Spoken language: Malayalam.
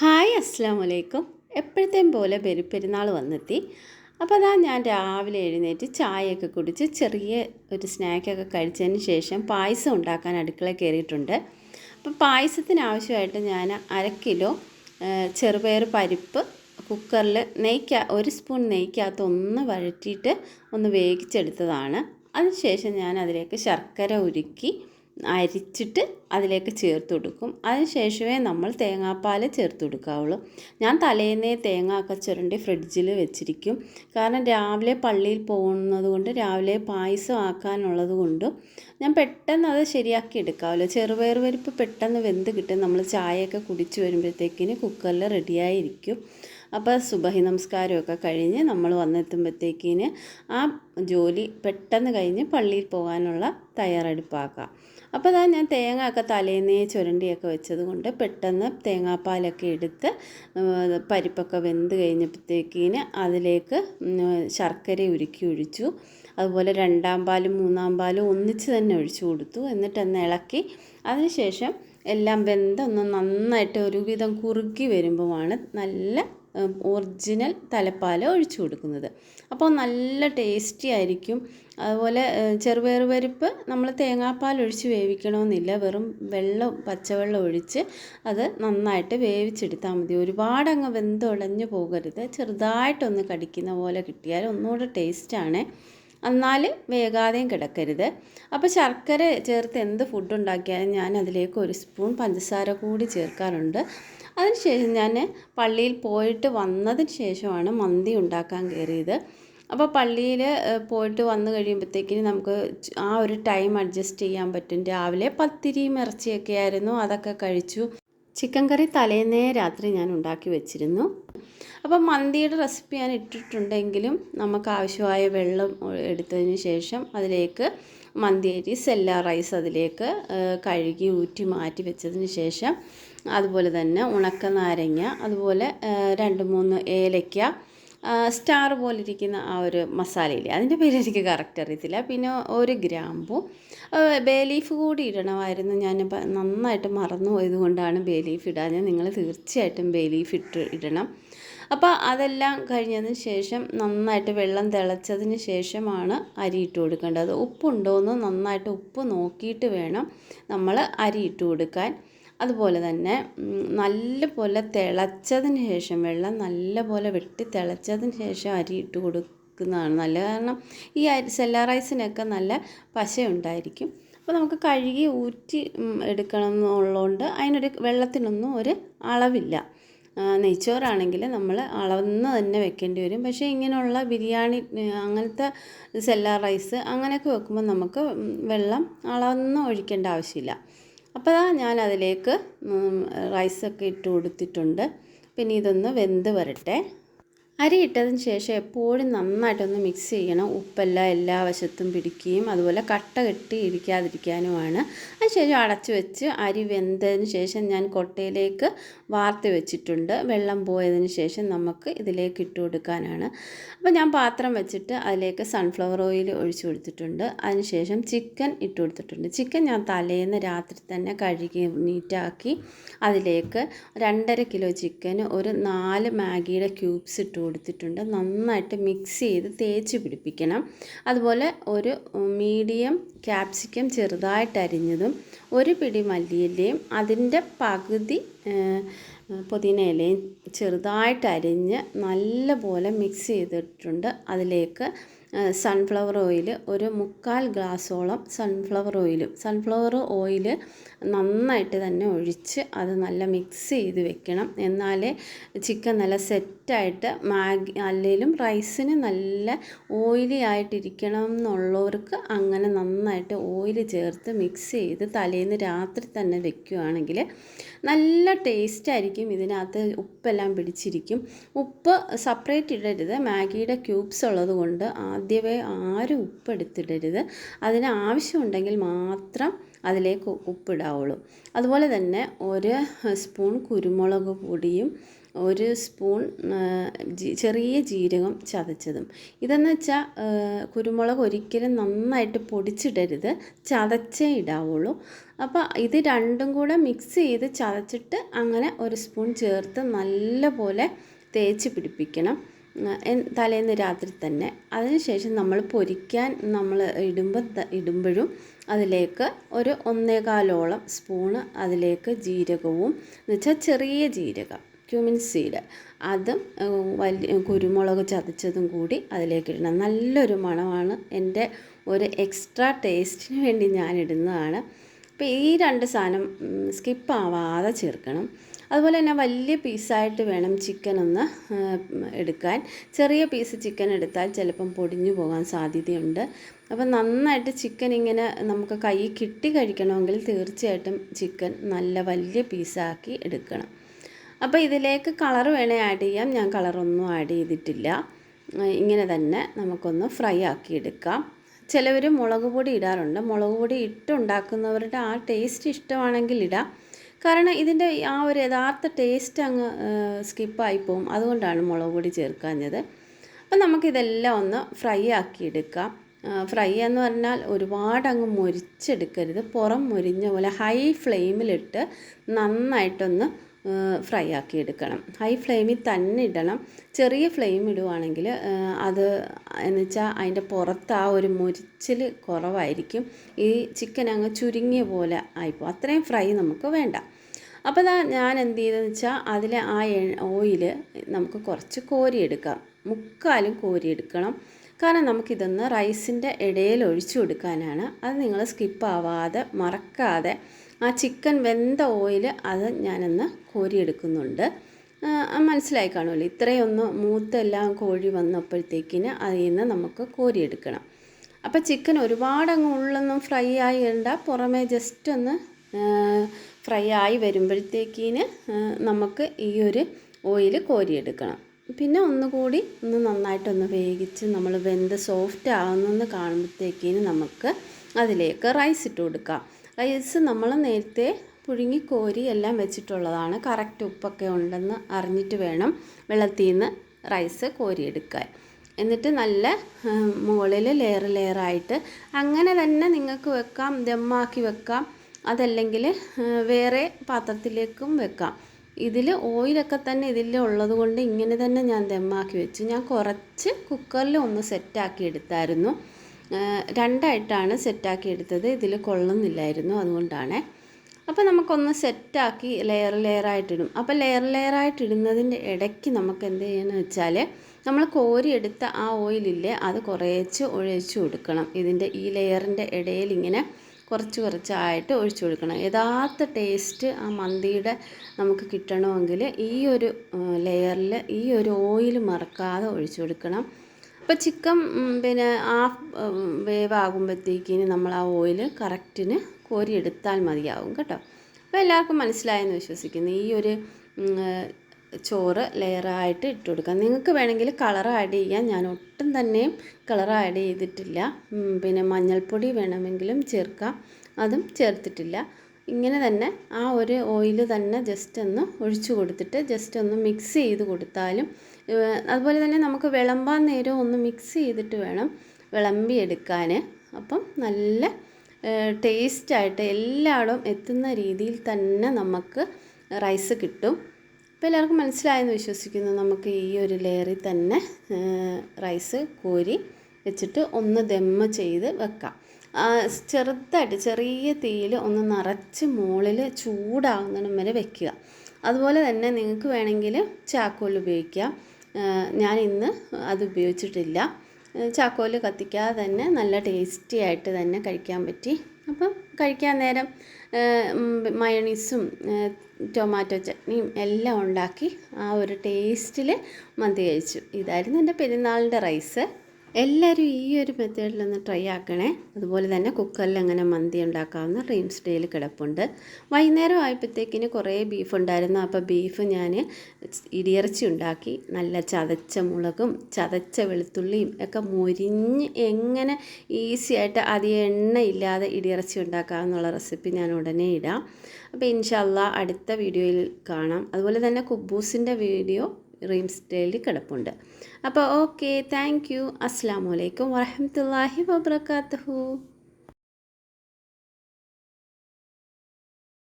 ഹായ് അസ്സാം വലൈക്കും എപ്പോഴത്തെയും പോലെ പെരുപ്പെരുന്നാൾ വന്നെത്തി. അപ്പോൾ അതാ ഞാൻ രാവിലെ എഴുന്നേറ്റ് ചായയൊക്കെ കുടിച്ച് ചെറിയ ഒരു സ്നാക്കൊക്കെ കഴിച്ചതിന് ശേഷം പായസം ഉണ്ടാക്കാൻ അടുക്കള കയറിയിട്ടുണ്ട്. അപ്പോൾ പായസത്തിന് ആവശ്യമായിട്ട് ഞാൻ അര കിലോ ചെറുപയർ പരിപ്പ് കുക്കറിൽ നെയ്ക്ക ഒരു സ്പൂൺ നെയ്ക്കകത്ത് ഒന്ന് വഴറ്റിയിട്ട് ഒന്ന് വേവിച്ചെടുത്തതാണ്. അതിനുശേഷം ഞാൻ അതിലേക്ക് ശർക്കര ഉരുക്കി അരിച്ചിട്ട് അതിലേക്ക് ചേർത്ത് കൊടുക്കും. അതിനുശേഷമേ നമ്മൾ തേങ്ങാപ്പാൽ ചേർത്ത് കൊടുക്കാവുള്ളൂ. ഞാൻ തലേന്നേ തേങ്ങ ഒക്കെ ചുരണ്ടി ഫ്രിഡ്ജിൽ വെച്ചിരിക്കും. കാരണം രാവിലെ പള്ളിയിൽ പോകുന്നത് കൊണ്ട് രാവിലെ പായസം ആക്കാനുള്ളത് കൊണ്ടും ഞാൻ പെട്ടെന്ന് അത് ശരിയാക്കി എടുക്കാമല്ലോ ചെറുപയർ പരിപ്പ് പെട്ടെന്ന് വെന്ത് കിട്ടും. നമ്മൾ ചായയൊക്കെ കുടിച്ച് വരുമ്പോഴത്തേക്കിന് കുക്കറിൽ റെഡിയായിരിക്കും. അപ്പോൾ സുബഹി നമസ്കാരമൊക്കെ കഴിഞ്ഞ് നമ്മൾ വന്നെത്തുമ്പോഴത്തേക്കിന് ആ ജോലി പെട്ടെന്ന് കഴിഞ്ഞ് പള്ളിയിൽ പോകാനുള്ള തയ്യാറെടുപ്പാക്കാം. അപ്പോൾ അതാ ഞാൻ തേങ്ങ ഒക്കെ തലേന്നേ ചുരണ്ടിയൊക്കെ വെച്ചത് കൊണ്ട് പെട്ടെന്ന് തേങ്ങാപ്പാലൊക്കെ എടുത്ത് പരിപ്പൊക്കെ വെന്ത് കഴിഞ്ഞപ്പോഴത്തേക്കിന് അതിലേക്ക് ശർക്കര ഉരുക്കി ഒഴിച്ചു. അതുപോലെ രണ്ടാം പാലും മൂന്നാം പാലും ഒന്നിച്ച് തന്നെ ഒഴിച്ചു കൊടുത്തു. എന്നിട്ട് ഒന്ന് ഇളക്കി. അതിനുശേഷം എല്ലാം വെന്തൊന്ന് നന്നായിട്ട് ഒരുവിധം കുറുക്കി വരുമ്പോഴാണ് നല്ല ഒറിജിനൽ തലപ്പാൽ ഒഴിച്ചു കൊടുക്കുന്നത്. അപ്പോൾ നല്ല ടേസ്റ്റി ആയിരിക്കും. അതുപോലെ ചെറുപയറുപരിപ്പ് നമ്മൾ തേങ്ങാപ്പാൽ ഒഴിച്ച് വേവിക്കണമെന്നില്ല. വെറും വെള്ളം പച്ചവെള്ളം ഒഴിച്ച് അത് നന്നായിട്ട് വേവിച്ചെടുത്താൽ മതി. ഒരുപാട് അങ്ങ് വെന്തുടഞ്ഞു പോകരുത്. ചെറുതായിട്ടൊന്ന് കടിക്കുന്ന പോലെ കിട്ടിയാൽ ഒന്നുകൂടെ ടേസ്റ്റാണ് എന്നാൽ വേകാതെയും കിടക്കരുത്. അപ്പോൾ ശർക്കര ചേർത്ത് എന്ത് ഫുഡ് ഉണ്ടാക്കിയാലും ഞാൻ അതിലേക്ക് ഒരു സ്പൂൺ പഞ്ചസാര കൂടി ചേർക്കാറുണ്ട്. അതിനുശേഷം ഞാൻ പള്ളിയിൽ പോയിട്ട് വന്നതിന് ശേഷമാണ് മന്തി ഉണ്ടാക്കാൻ കയറിയത്. അപ്പോൾ പള്ളിയിൽ പോയിട്ട് വന്നു കഴിയുമ്പോഴത്തേക്കിന് നമുക്ക് ആ ഒരു ടൈം അഡ്ജസ്റ്റ് ചെയ്യാൻ പറ്റും. രാവിലെ പത്തിരിയും ഇറച്ചിയൊക്കെ ആയിരുന്നു അതൊക്കെ കഴിച്ചു. ചിക്കൻ കറി തലേന്നേ രാത്രി ഞാൻ ഉണ്ടാക്കി വെച്ചിരുന്നു. അപ്പം മന്തിയുടെ റെസിപ്പി ഞാൻ ഇട്ടിട്ടുണ്ടെങ്കിലും നമുക്ക് ആവശ്യമായ വെള്ളം എടുത്തതിന് ശേഷം അതിലേക്ക് മന്തി അരി സെല്ല റൈസ് അതിലേക്ക് കഴുകി ഊറ്റി മാറ്റി വെച്ചതിന് ശേഷം അതുപോലെ തന്നെ ഉണക്ക നാരങ്ങ അതുപോലെ രണ്ട് മൂന്ന് ഏലയ്ക്ക സ്റ്റാർ പോലെ ഇരിക്കുന്ന ആ ഒരു മസാലയില്ലേ? അതിന്റെ പേര് എനിക്ക് കറക്റ്റ് അറിയത്തില്ല. പിന്നെ ഒരു ഗ്രാമ്പു ബേ ലീഫ് കൂടി ഇടണമായിരുന്നു. ഞാൻ നന്നായിട്ട് മറന്നു പോയത് കൊണ്ടാണ് ബേ ലീഫ് ഇടാൻ നിങ്ങൾ തീർച്ചയായിട്ടും ബേ ലീഫ് ഇട്ട് ഇടണം. അപ്പോൾ അതെല്ലാം കഴിഞ്ഞതിന് ശേഷം നന്നായിട്ട് വെള്ളം തിളച്ചതിന് ശേഷമാണ് അരി ഇട്ട് കൊടുക്കേണ്ടത്. ഉപ്പുണ്ടോയെന്ന് നന്നായിട്ട് ഉപ്പ് നോക്കിയിട്ട് വേണം നമ്മൾ അരി ഇട്ട് കൊടുക്കാൻ. അതുപോലെ തന്നെ നല്ലപോലെ തിളച്ചതിന് ശേഷം വെള്ളം നല്ലപോലെ വെട്ടി തിളച്ചതിന് ശേഷം അരി ഇട്ട് കൊടുക്കുന്നതാണ് നല്ല കാരണം ഈ സെല്ല റൈസിനൊക്കെ നല്ല പശയുണ്ടായിരിക്കും. അപ്പോൾ നമുക്ക് കഴുകി ഊറ്റി എടുക്കണം എന്നുള്ളതുകൊണ്ട് അതിനൊരു വെള്ളത്തിനൊന്നും ഒരു അളവില്ല. നെയ്ച്ചോറാണെങ്കിൽ നമ്മൾ അളന്ന് തന്നെ വെക്കേണ്ടി വരും. പക്ഷേ ഇങ്ങനെയുള്ള ബിരിയാണി അങ്ങനത്തെ സെല്ല റൈസ് അങ്ങനെയൊക്കെ വെക്കുമ്പോൾ നമുക്ക് വെള്ളം അളന്ന് ഒഴിക്കേണ്ട ആവശ്യമില്ല. അപ്പോൾ ഞാൻ അതിലേക്ക് റൈസൊക്കെ ഇട്ട് കൊടുത്തിട്ടുണ്ട്. പിന്നെ ഇതൊന്ന് വെന്ത് വരട്ടെ. അരി ഇട്ടതിന് ശേഷം എപ്പോഴും നന്നായിട്ടൊന്ന് മിക്സ് ചെയ്യണം. ഉപ്പെല്ലാം എല്ലാ വശത്തും പിടിക്കുകയും അതുപോലെ കട്ട കെട്ടി ഇരിക്കാതിരിക്കാനുമാണ് അതിനുശേഷം അടച്ചു വെച്ച് അരി വെന്തതിന് ശേഷം ഞാൻ കൊട്ടയിലേക്ക് വാർത്ത് വെച്ചിട്ടുണ്ട്. വെള്ളം പോയതിന് ശേഷം നമുക്ക് ഇതിലേക്ക് ഇട്ട് കൊടുക്കാനാണ്. അപ്പോൾ ഞാൻ പാത്രം വെച്ചിട്ട് അതിലേക്ക് സൺഫ്ലവർ ഓയിൽ ഒഴിച്ചു കൊടുത്തിട്ടുണ്ട്. അതിനുശേഷം ചിക്കൻ ഇട്ട് കൊടുത്തിട്ടുണ്ട്. ചിക്കൻ ഞാൻ തലേന്ന് രാത്രി തന്നെ കഴുകി നീറ്റാക്കി അതിലേക്ക് രണ്ടര കിലോ ചിക്കന് ഒരു നാല് മാഗിയുടെ ക്യൂബ്സ് ഇട്ട് കൊടുത്തിട്ടുണ്ട്. നന്നായിട്ട് മിക്സ് ചെയ്ത് തേച്ച് പിടിപ്പിക്കണം. അതുപോലെ ഒരു മീഡിയം ക്യാപ്സിക്കം ചെറുതായിട്ട് അരിഞ്ഞതും ഒരു പിടി മല്ലിയിലയും അതിന്റെ പകുതി പുതിന ഇലയും ചെറുതായിട്ട് അരിഞ്ഞ് നല്ലപോലെ മിക്സ് ചെയ്തിട്ടുണ്ട്. അതിലേക്ക് സൺഫ്ലവർ ഓയിൽ ഒരു മുക്കാൽ ഗ്ലാസ്സോളം സൺഫ്ലവർ ഓയിലും സൺഫ്ലവർ ഓയിൽ നന്നായിട്ട് തന്നെ ഒഴിച്ച് അത് നല്ല മിക്സ് ചെയ്ത് വെക്കണം. എന്നാലേ ചിക്കൻ നല്ല സെറ്റായിട്ട് മാഗി അല്ലെങ്കിലും റൈസിന് നല്ല ഓയിലി ആയിട്ടിരിക്കണം എന്നുള്ളവർക്ക് അങ്ങനെ നന്നായിട്ട് ഓയിൽ ചേർത്ത് മിക്സ് ചെയ്ത് തലേന്ന് രാത്രി തന്നെ വെക്കുകയാണെങ്കിൽ നല്ല ടേസ്റ്റ് ആയിരിക്കും. ഇതിനകത്ത് ഉപ്പെല്ലാം പിടിച്ചിരിക്കും. ഉപ്പ് സെപ്പറേറ്റ് ഇടരുത്. മാഗിയുടെ ക്യൂബ്സ് ഉള്ളത് കൊണ്ട് ആദ്യമേ ആരും ഉപ്പെടുത്തിടരുത്. അതിന് ആവശ്യമുണ്ടെങ്കിൽ മാത്രം അതിലേക്ക് ഉപ്പിടാവുള്ളൂ. അതുപോലെ തന്നെ ഒരു സ്പൂൺ കുരുമുളക് പൊടിയും ഒരു സ്പൂൺ ചെറിയ ജീരകം ചതച്ചതും. ഇതെന്ന് വെച്ചാൽ കുരുമുളക് ഒരിക്കലും നന്നായിട്ട് പൊടിച്ചിടരുത്. ചതച്ചേ ഇടാവുള്ളൂ. അപ്പോൾ ഇത് രണ്ടും കൂടെ മിക്സ് ചെയ്ത് ചതച്ചിട്ട് അങ്ങനെ ഒരു സ്പൂൺ ചേർത്ത് നല്ലപോലെ തേച്ച് പിടിപ്പിക്കണം. തലേന്ന് രാത്രി തന്നെ. അതിനുശേഷം നമ്മൾ പൊരിക്കാൻ നമ്മൾ ഇടുമ്പോൾ ഇടുമ്പോഴും അതിലേക്ക് ഒരു ഒന്നേകാലോളം സ്പൂണ് അതിലേക്ക് ജീരകവും എന്ന് വെച്ചാൽ ചെറിയ ജീരകം ക്യൂമിൻ സീഡ് അതും വലിയ കുരുമുളക് ചതച്ചതും കൂടി അതിലേക്ക് ഇടണം. നല്ലൊരു മണമാണ്. എന്റെ ഒരു എക്സ്ട്രാ ടേസ്റ്റിന് വേണ്ടി ഞാൻ ഇടുന്നതാണ്. അപ്പോൾ ഈ രണ്ട് സാധനം സ്കിപ്പ് ആവാതെ ചേർക്കണം. അതുപോലെ തന്നെ വലിയ പീസായിട്ട് വേണം ചിക്കൻ ഒന്ന് എടുക്കാൻ. ചെറിയ പീസ് ചിക്കൻ എടുത്താൽ ചിലപ്പം പൊടിഞ്ഞു പോകാൻ സാധ്യതയുണ്ട്. അപ്പം നന്നായിട്ട് ചിക്കൻ ഇങ്ങനെ നമുക്ക് കൈ കിട്ടി കഴിക്കണമെങ്കിൽ തീർച്ചയായിട്ടും ചിക്കൻ നല്ല വലിയ പീസാക്കി എടുക്കണം. അപ്പോൾ ഇതിലേക്ക് കളർ വേണേൽ ആഡ് ചെയ്യാം. ഞാൻ കളറൊന്നും ആഡ് ചെയ്തിട്ടില്ല. ഇങ്ങനെ തന്നെ നമുക്കൊന്ന് ഫ്രൈ ആക്കി എടുക്കാം. ചിലവർ മുളക് പൊടി ഇടാറുണ്ട്. മുളക് പൊടി ഇട്ടുണ്ടാക്കുന്നവരുടെ ആ ടേസ്റ്റ് ഇഷ്ടമാണെങ്കിൽ ഇടാം. കാരണം ഇതിന്റെ ആ ഒരു യഥാർത്ഥ ടേസ്റ്റ് അങ്ങ് സ്കിപ്പായി പോകും അതുകൊണ്ടാണ് മുളക് പൊടി ചേർക്കാഞ്ഞത്. അപ്പം നമുക്കിതെല്ലാം ഒന്ന് ഫ്രൈ ആക്കി എടുക്കാം ഫ്രൈ എന്ന് പറഞ്ഞാൽ ഒരുപാട് അങ്ങ് മൊരിച്ചെടുക്കരുത്. പുറം മൊരിഞ്ഞ പോലെ ഹൈ ഫ്ലെയിമിലിട്ട് നന്നായിട്ടൊന്ന് ഫ്രൈ ആക്കി എടുക്കണം. ഹൈ ഫ്ലെയിമിൽ തന്നെ ഇടണം. ചെറിയ ഫ്ലെയിം ഇടുവാണെങ്കിൽ അത് എന്ന് വെച്ചാൽ അതിന്റെ പുറത്ത് ആ ഒരു മുരിച്ചിൽ കുറവായിരിക്കും. ഈ ചിക്കൻ അങ്ങ് ചുരുങ്ങിയ പോലെ ആയിപ്പോൾ അത്രയും ഫ്രൈ നമുക്ക് വേണ്ട. അപ്പോൾ ഇതാ ഞാൻ എന്ത് ചെയ്തെന്ന് വെച്ചാൽ അതിൽ ആ ഓയിൽ നമുക്ക് കുറച്ച് കോരിയെടുക്കാം മുക്കാലും കോരിയെടുക്കണം കാരണം നമുക്കിതൊന്ന് റൈസിന്റെ ഇടയിൽ ഒഴിച്ചു കൊടുക്കാനാണ്. അത് നിങ്ങൾ സ്കിപ്പ് ആവാതെ മറക്കാതെ ആ ചിക്കൻ വെന്ത ഓയിൽ അത് ഞാനൊന്ന് കോരിയെടുക്കുന്നുണ്ട്. മനസ്സിലായി കാണുമല്ലോ? ഇത്രയൊന്ന് മൂത്തെല്ലാം കോഴി വന്നപ്പോഴത്തേക്കിന് അതിൽ നിന്ന് നമുക്ക് കോരിയെടുക്കണം. അപ്പോൾ ചിക്കൻ ഒരുപാട് അങ്ങ് ഉള്ളൊന്നും ഫ്രൈ ആയി പുറമേ ജസ്റ്റ് ഒന്ന് ഫ്രൈ ആയി വരുമ്പോഴത്തേക്കിന് നമുക്ക് ഈ ഒരു ഓയിൽ കോരിയെടുക്കണം. പിന്നെ ഒന്നുകൂടി ഒന്ന് നന്നായിട്ടൊന്ന് വേവിച്ച് നമ്മൾ വെന്ത് സോഫ്റ്റ് ആവുന്നെന്ന് കാണുമ്പോഴത്തേക്കിന് നമുക്ക് അതിലേക്ക് റൈസ് ഇട്ട് കൊടുക്കാം. റൈസ് നമ്മൾ നേരത്തെ പുഴുങ്ങി കോരി എല്ലാം വെച്ചിട്ടുള്ളതാണ്. കറക്റ്റ് ഉപ്പൊക്കെ ഉണ്ടെന്ന് അറിഞ്ഞിട്ട് വേണം വെള്ളത്തിൽ നിന്ന് റൈസ് കോരിയെടുക്കാൻ. എന്നിട്ട് നല്ല മുകളിൽ ലെയർ ലെയറായിട്ട് അങ്ങനെ തന്നെ നിങ്ങൾക്ക് വെക്കാം ദമ്മാക്കി വെക്കാം. അതല്ലെങ്കിൽ വേറെ പാത്രത്തിലേക്കും വെക്കാം. ഇതിൽ ഓയിലൊക്കെ തന്നെ ഇതിൽ ഉള്ളത് കൊണ്ട് ഇങ്ങനെ തന്നെ ഞാൻ ദമ്മാക്കി വെച്ചു. ഞാൻ കുറച്ച് കുക്കറിൽ ഒന്ന് സെറ്റാക്കി എടുത്തായിരുന്നു. രണ്ടായിട്ടാണ് സെറ്റാക്കി എടുത്തത്. ഇതിൽ കൊള്ളുന്നില്ലായിരുന്നു അതുകൊണ്ടാണ്. അപ്പോൾ നമുക്കൊന്ന് സെറ്റാക്കി ലെയർ ലെയറായിട്ടിടും അപ്പോൾ ലെയർ ലെയറായിട്ട് ഇടുന്നതിന്റെ ഇടയ്ക്ക് നമുക്ക് എന്ത് ചെയ്യണമെന്ന് വെച്ചാൽ നമ്മൾ കോരിയെടുത്ത ആ ഓയിലില്ലേ അത് കുറേച്ച് ഒഴിച്ചു കൊടുക്കണം. ഇതിന്റെ ഈ ലെയറിന്റെ ഇടയിൽ ഇങ്ങനെ കുറച്ച് കുറച്ചായിട്ട് ഒഴിച്ചു കൊടുക്കണം. യഥാർത്ഥ ടേസ്റ്റ് ആ മന്തിയുടെ നമുക്ക് കിട്ടണമെങ്കിൽ ഈ ഒരു ലെയറിൽ ഈ ഒരു ഓയിൽ മറക്കാതെ ഒഴിച്ചു കൊടുക്കണം. അപ്പോൾ ചിക്കൻ പിന്നെ ഹാഫ് വേവാകുമ്പോഴത്തേക്കിന് നമ്മൾ ആ ഓയിൽ കറക്റ്റിന് കോരിയെടുത്താൽ മതിയാവും കേട്ടോ. അപ്പോൾ എല്ലാവർക്കും മനസ്സിലായെന്ന് വിശ്വസിക്കുന്നു. ഈ ഒരു ചോറ് ലെയറായിട്ട് ഇട്ട് കൊടുക്കാം. നിങ്ങൾക്ക് വേണമെങ്കിൽ കളർ ആഡ് ചെയ്യാം. ഞാൻ ഒട്ടും തന്നെ കളർ ആഡ് ചെയ്തിട്ടില്ല. പിന്നെ മഞ്ഞൾപ്പൊടി വേണമെങ്കിലും ചേർക്കാം. അതും ചേർത്തിട്ടില്ല. ഇങ്ങനെ തന്നെ ആ ഒരു ഓയിൽ തന്നെ ജസ്റ്റ് ഒന്ന് ഒഴിച്ചു കൊടുത്തിട്ട് ജസ്റ്റ് ഒന്ന് മിക്സ് ചെയ്ത് കൊടുത്താലും അതുപോലെ തന്നെ നമുക്ക് വിളമ്പാൻ നേരം ഒന്ന് മിക്സ് ചെയ്തിട്ട് വേണം വിളമ്പി എടുക്കാൻ അപ്പം നല്ല ടേസ്റ്റായിട്ട് എല്ലായിടും എത്തുന്ന രീതിയിൽ തന്നെ നമുക്ക് റൈസ് കിട്ടും. അപ്പോൾ എല്ലാവർക്കും മനസ്സിലായെന്ന് വിശ്വസിക്കുന്നു നമുക്ക് ഈ ഒരു ലെയറിൽ തന്നെ റൈസ് കോരി വെച്ചിട്ട് ഒന്ന് ദമ്മ് ചെയ്ത് വെക്കാം. ചെറുതായിട്ട് ചെറിയ തീയിൽ ഒന്ന് നിറച്ച് മുകളിൽ ചൂടാകുന്നിടം വരെ വെക്കുക. അതുപോലെ തന്നെ നിങ്ങൾക്ക് വേണമെങ്കിൽ ചാക്കോൽ ഉപയോഗിക്കാം. ഞാൻ ഇന്ന് അത് ഉപയോഗിച്ചിട്ടില്ല. ചാക്കോൽ കത്തിക്കാതെ തന്നെ നല്ല ടേസ്റ്റി ആയിട്ട് തന്നെ കഴിക്കാൻ പറ്റി. അപ്പം കഴിക്കാൻ നേരം മയണീസും ടൊമാറ്റോ ചട്നിയും എല്ലാം ഉണ്ടാക്കി ആ ഒരു ടേസ്റ്റിൽ മന്തി കഴിച്ചു. ഇതായിരുന്നു എന്റെ പെരുന്നാളിന്റെ റൈസ് എല്ലാവരും ഈ ഒരു മെത്തേഡിൽ ഒന്ന് ട്രൈ ആക്കണേ. അതുപോലെ തന്നെ കുക്കറിൽ അങ്ങനെ മന്തി ഉണ്ടാക്കാവുന്ന റീം സ്റ്റൈൽ കിടപ്പുണ്ട്. വൈകുന്നേരം ആയപ്പോഴത്തേക്കിന് കുറേ ബീഫ് ഉണ്ടായിരുന്നു. അപ്പോൾ ബീഫ് ഞാൻ ഇടിയിറച്ചി ഉണ്ടാക്കി. നല്ല ചതച്ച മുളകും ചതച്ച വെളുത്തുള്ളിയും ഒക്കെ മുരിഞ്ഞ് എങ്ങനെ ഈസി ആയിട്ട് അധികം എണ്ണയില്ലാതെ ഇടിയിറച്ചി ഉണ്ടാക്കാമെന്നുള്ള റെസിപ്പി ഞാൻ ഉടനെ ഇടാം. അപ്പോൾ ഇൻഷല്ല അടുത്ത വീഡിയോയിൽ കാണാം. അതുപോലെ തന്നെ കുബൂസിന്റെ വീഡിയോ റീം സ്റ്റൈലിൽ കിടപ്പുണ്ട്. അപ്പോൾ ഓക്കെ താങ്ക് യു. അസ്സാം വലൈക്കും വരഹമത്തല്ലാഹി വബർക്കാത്തു